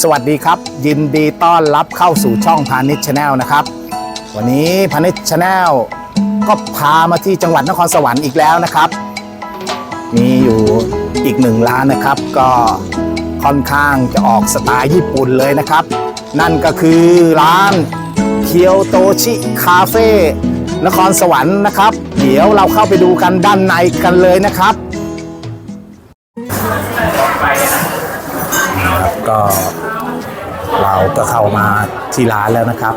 สวัสดีครับ ยินดีต้อนรับเข้าสู่ช่องพาณิชย์ชาแนลนะครับ วันนี้พาณิชย์ชาแนลก็พามาที่จังหวัดนครสวรรค์อีกแล้วนะครับ มีอยู่อีกหนึ่งร้านนะครับ ก็ค่อนข้างจะออกสไตล์ญี่ปุ่นเลยนะครับ นั่นก็คือร้านเคียวโตชิคาเฟ่นครสวรรค์นะครับ เดี๋ยวเราเข้าไปดูกันด้านในกันเลยนะครับครับ ที่ร้านแล้วนะครับ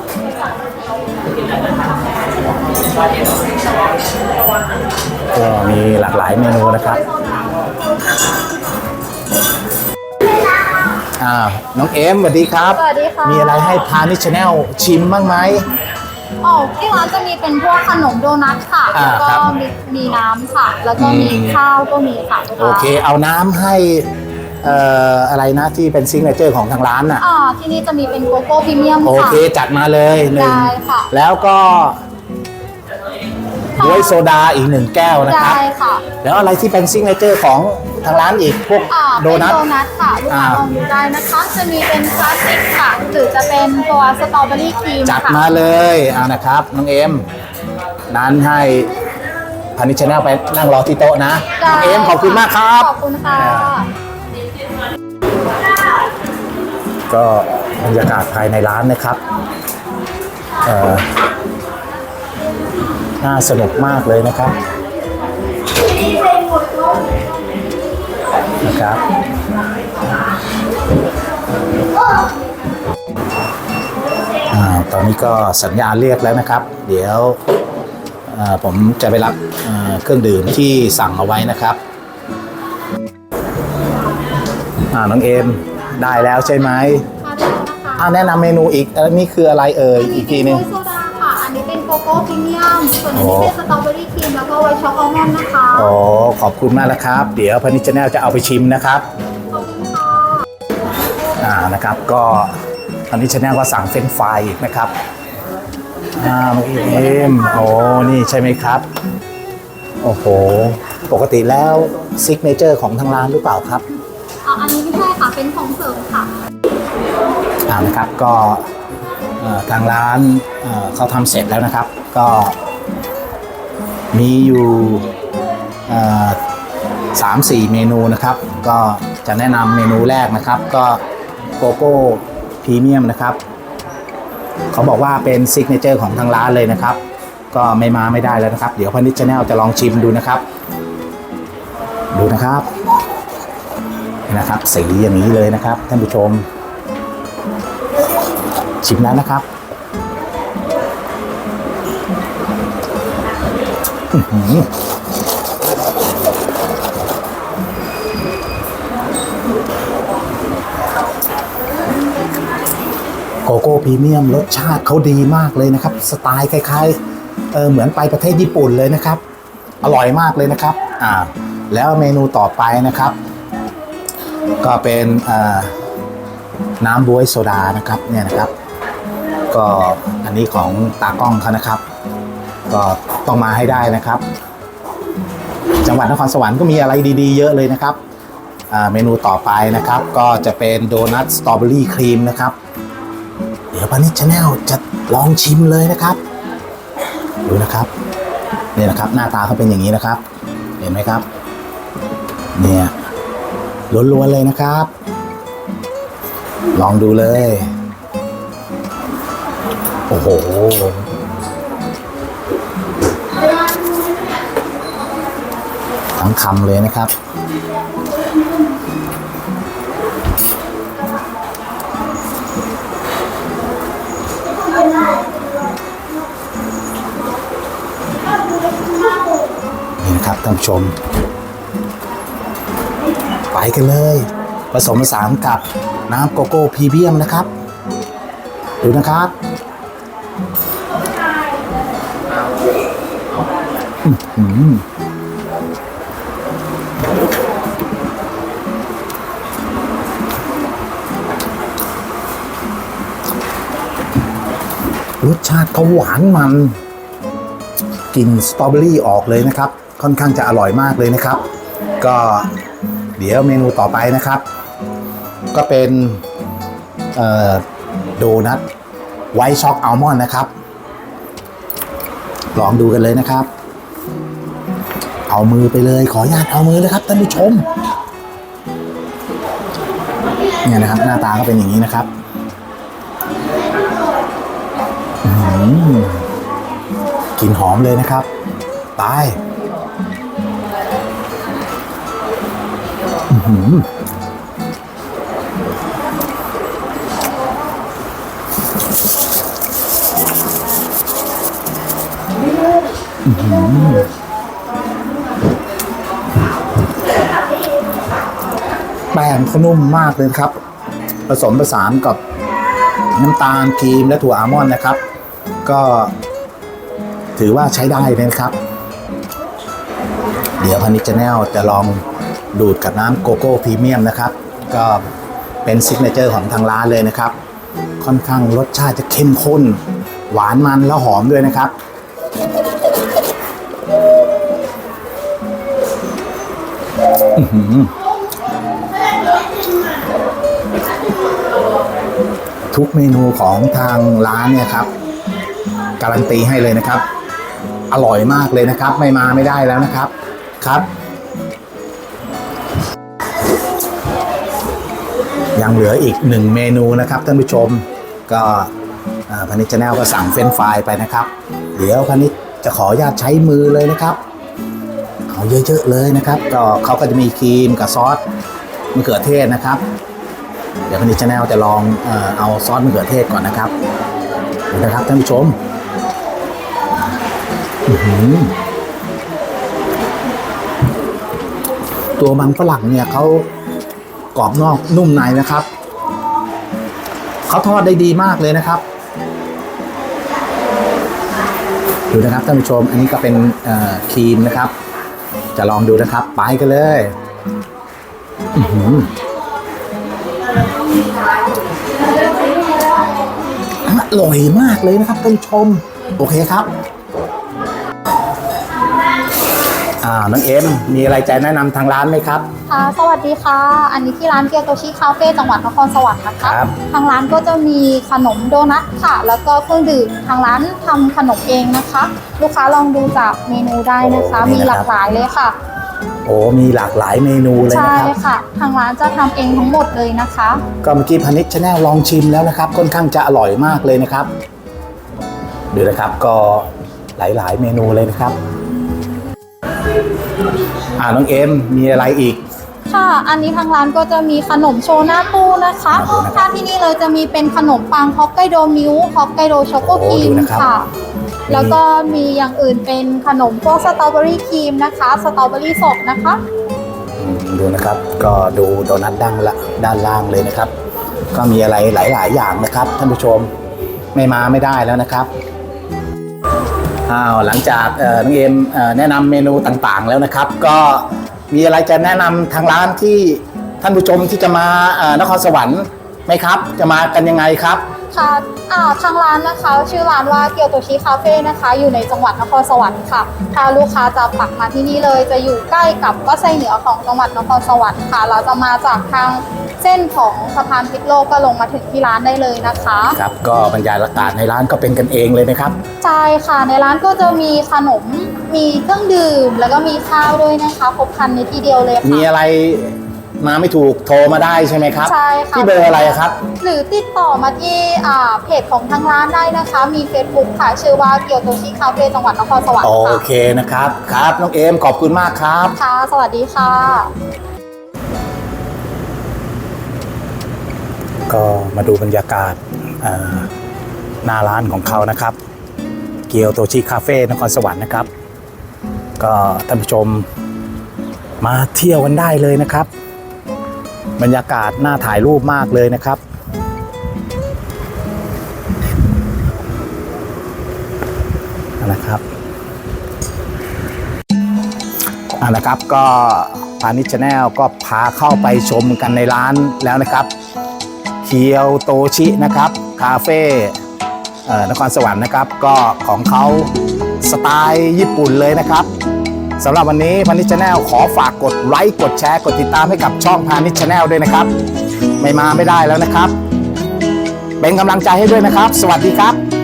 ก็มีหลากหลายเมนูนะครับอ่าน้องเอมสวัสดีครับ สวัสดีค่ะ มีอะไรให้พาณิชแนลชิมบ้างไหมอ๋อที่ร้านจะมีเป็นพวกขนมโดนัทค่ะ อ่าแล้วครัก็บมีมีน้ำค่ะ แล้วก็มีอืม ข้าวก็มีค่ะลูกโอเค เอาน้ำให้ เอ่ออะไรนะที่เป็นซิงเกิลเจอร์ของทางร้านน่ะ อ่าที่นี่จะมีเป็นโกโก้พรีเมียมโอค่ะ เคจัดมาเลยหนึ่งได้ค่ะ แล้วก็ด้วยโซดาอีกหนึ่งแก้วนะครับ ได้ค่ะแล้วอะไรที่เป็นซิงเกิลเจอร์ของทางร้านอีกพวกอ่าโดนัท เป็นโดนัทค่ะลูกค้าอ่า ลองดูได้นะคะ จะมีเป็นคลาสสิกค่ะ หรือจะเป็นตัวสตรอเบอรี่ครีมจัดค่ะมาเลยเอานะครับน้องเอ็มนั้นให้พานิชแนลไปนั่งรอที่โต๊ะนะได้น้องเอ็มขอบคุณมากครับ ขอบคุณค่ะ ก็บรรยากาศภายในร้านนะครับน่าสนุกมากเลยนะครับนะครับอตอนนี้ก็สัญญาณเรียกแล้วนะครับ เดี๋ยวผมจะไปรับเครื่องดื่มที่สั่งเอาไว้นะครับน้องเอม ได้แล้วใช่ไหมมาได้แล้วนะคะอ่าแนะนำเมนูอีกอันนี้คืออะไรเอ่ยอีกทีหนึงอันนี้เป็นกล้วยโซดาค่ะ อันนี้เป็นโกโก้พรีเมียม ส่วนอันนี้เป็นสตรอเบอรี่ครีมแล้วก็ไวท์ช็อกโกแลตนะคะ โอ้ขอบคุณมากนะครับ เดี๋ยวพันิชแนลจะเอาไปชิมนะครับขอบคุณค่ะ อ่านะครับก็พันิชแนลก็สั่งเฟรนช์ฟรายอีกนะครับอ่าน้องเอ็มโอ้นี่ใช่ไหมครับ โอ้โห ปกติแล้วซิกเนเจอร์ของทางร้านหรือเปล่าครับ อะอันนี้ไม่ใช่ค่ะ เป็นของเสริมค่ะอ่านะครับก็ทางร้านเขาทำเสร็จแล้วนะครับ ก็มีอยู่สามสี่เมนูนะครับ ก็จะแนะนำเมนูแรกนะครับ ก็โกโก้พรีเมียมนะครับ เขาบอกว่าเป็นซิกเนเจอร์ของทางร้านเลยนะครับ ก็ไม่มาไม่ได้แล้วนะครับ เดี๋ยวพันนิชแนลจะลองชิมดูนะครับ ดูนะครับ นะครับ สีอย่างนี้เลยนะครับ ท่านผู้ชม ชิมแล้วนะครับโกโก้พรีเมียมรสชาติเขาดีมากเลยนะครับ สไตล์คล้ายๆเออเหมือนไปประเทศญี่ปุ่นเลยนะครับ อร่อยมากเลยนะครับอ่าแล้วเมนูต่อไปนะครับ ก็เป็นน้ำบ๊วยโซดานะครับเนี่ยนะครับ ก็อันนี้ของตากล้องเขานะครับ ก็ต้องมาให้ได้นะครับ จังหวัดนครสวรรค์ก็มีอะไรดีๆ เยอะเลยนะครับเมนูต่อไปนะครับ ก็จะเป็นโดนัทสตรอเบอรี่ครีมนะครับ เดี๋ยวปานิชชาแนลจะลองชิมเลยนะครับ ดูนะครับเนี่ยนะครับ หน้าตาเขาเป็นอย่างนี้นะครับ เห็นไหมครับ เนี่ย ล้วนๆเลยนะครับ ลองดูเลย โอ้โหทั้งคำเลยนะครับ นี่นะครับท่านผู้ชม ไปกันเลย ผสมผสานกับน้ำโกโก้พรีเมียมนะครับ ดูนะครับอื้อหือรสชาติเขาหวานมันกลิ่นสตรอเบอรี่ออกเลยนะครับ ค่อนข้างจะอร่อยมากเลยนะครับ ก็ เดี๋ยวเมนูต่อไปนะครับ ก็เป็นโดนัทไวท์ช็อกอัลมอนด์นะครับ ลองดูกันเลยนะครับ เอามือไปเลยขออนุญาตเอามือเลยครับท่านผู้ชมเนี่ยนะครับ หน้าตาก็เป็นอย่างนี้นะครับกลิ่นหอมเลยนะครับ ตาย แป้งเขานุ่มมากเลยครับ ผสมผสานกับน้ำตาลครีมและถั่วอัลมอนด์นะครับ ก็ถือว่าใช้ได้เลยนะครับ เดี๋ยวพันนิชแนลจะลอง ดูดกับน้ำโกโก้พรีเมียมนะครับ ก็เป็นซิกเนเจอร์ของทางร้านเลยนะครับ ค่อนข้างรสชาติจะเข้มข้น หวานมันแล้วหอมด้วยนะครับทุกเมนูของทางร้านเนี่ยครับ การันตีให้เลยนะครับ อร่อยมากเลยนะครับ ไม่มาไม่ได้แล้วนะครับครับ ยังเหลืออีกหนึ่งเมนูนะครับท่านผู้ชมก็พันิชแนลก็สั่งเฟรนฟรายไปนะครับ เดี๋ยวพันิชจะขออนุญาตใช้มือเลยนะครับเอาเยอะๆเลยนะครับ ก็เขาก็จะมีครีมกับซอสมะเขือเทศนะครับ เดี๋ยวพันิชแนลจะลองเออเอาซอสมะเขือเทศก่อนนะครับดูนะครับท่านผู้ชมตัวมันฝรั่งเนี่ยเขา กรอบนอกนุ่มในนะครับเขาทอดได้ดีมากเลยนะครับดูนะครับท่านผู้ชม อันนี้ก็เป็นครีมนะครับ จะลองดูนะครับ ไปกันเลยอือหืออร่อยมากเลยนะครับท่านผู้ชม โอเคครับ อ่าน้องเอ็มมีอะไรจะแนะนำทางร้านไหมครับ ค่ะสวัสดีค่ะ อันนี้ที่ร้านเกียวโตชิคาเฟ่จังหวัดนครสวรรค์นะคะครับ ทางร้านก็จะมีขนมโดนัทค่ะ แล้วก็เครื่องดื่มทางร้านทำขนมเองนะคะ ลูกค้าลองดูจากเมนูได้นะคะโอ้นี่มีนะครับหลากหลายเลยค่ะ โอ้มีหลากหลายเมนูเลยใช่นะครับ ค่ะ ทางร้านจะทำเองทั้งหมดเลยนะคะ ก็เมื่อกี้พันิชแนลลองชิมแล้วนะครับ ค่อนข้างจะอร่อยมากเลยนะครับดูนะครับก็หลายๆ เมนูเลยนะครับ อ่าน้องเอ็มมีอะไรอีก ค่ะ อันนี้ทางร้านก็จะมีขนมโชหน้าตู้นะคะขอบคุณนะครับถ้าที่นี่เลยจะมีเป็นขนมปังฮอกไกโดมิลค์ฮอกไกโดช็อกโกครีโอ้ดูมนะครับค่ะมีแล้วก็มีอย่างอื่นเป็นขนมพวกสตรอเบอรี่ครีมนะคะ สตรอเบอรี่สดนะคะอืมดูนะครับ ก็ดูโดนัทด้านละด้านล่างเลยนะครับ ก็มีอะไรหลาย ๆ อย่างนะครับท่านผู้ชมไม่มาไม่ได้แล้วนะครับ อ้าวหลังจากน้องเอ็มแนะนำเมนูต่างๆ แล้วนะครับ ก็มีอะไรจะแนะนำทางร้านที่ท่านผู้ชมที่จะมานครสวรรค์ไหมครับ จะมากันยังไงครับ ค่ะอ่าทางร้านนะคะชื่อร้านว่าเกียวโตชิคาเฟ่นะคะ อยู่ในจังหวัดนครสวรรค์ค่ะ ถ้าลูกค้าจะปักมาที่นี่เลย จะอยู่ใกล้กับวัดไซเหนือของจังหวัดนครสวรรค์ค่ะ เราจะมาจากทางเส้นของสะพานพิษโลกก็ลงมาถึงที่ร้านได้เลยนะคะครับก็บรรยายอากาศในร้านก็เป็นกันเองเลยนะครับใช่ค่ะในร้านก็จะมีขนมมีเครื่องดื่ม แล้วก็มีข้าวด้วยนะคะครบครันในที่เดียวเลยมีค่ะอะไร มาไม่ถูกโทรมาได้ใช่ไหมครับใช่ค่ะที่เบอร์อะไรครับ หรือติดต่อมาที่อ่าเพจของทางร้านได้นะคะ มี Facebook ค่ะ ชื่อว่าเกียวโตชิคาเฟ่จังหวัดนครสวรรค์โอค่ะเคนะครับครับน้องเอมขอบคุณมากครับ ค่ะ สวัสดีค่ะ ก็มาดูบรรยากาศเอ่อหน้าร้านของเขานะครับ เกียวโตชิคาเฟ่นครสวรรค์นะครับ ก็ท่านผู้ชมมาเที่ยวกันได้เลยนะครับ บรรยากาศน่าถ่ายรูปมากเลยนะครับ นะครับอานะครับก็พานิชแนลก็พาเข้าไปชมกันในร้านแล้วนะครับ เคียวโตชินะครับ คาเฟ่นครสวรรค์นะครับ ก็ของเขาสไตล์ญี่ปุ่นเลยนะครับ สำหรับวันนี้พานิชแนลขอฝากกดไลค์กดแชร์กดติดตามให้กับช่องพานิชแนลด้วยนะครับ ไม่มาไม่ได้แล้วนะครับ เป็นกำลังใจให้ด้วยนะครับ สวัสดีครับ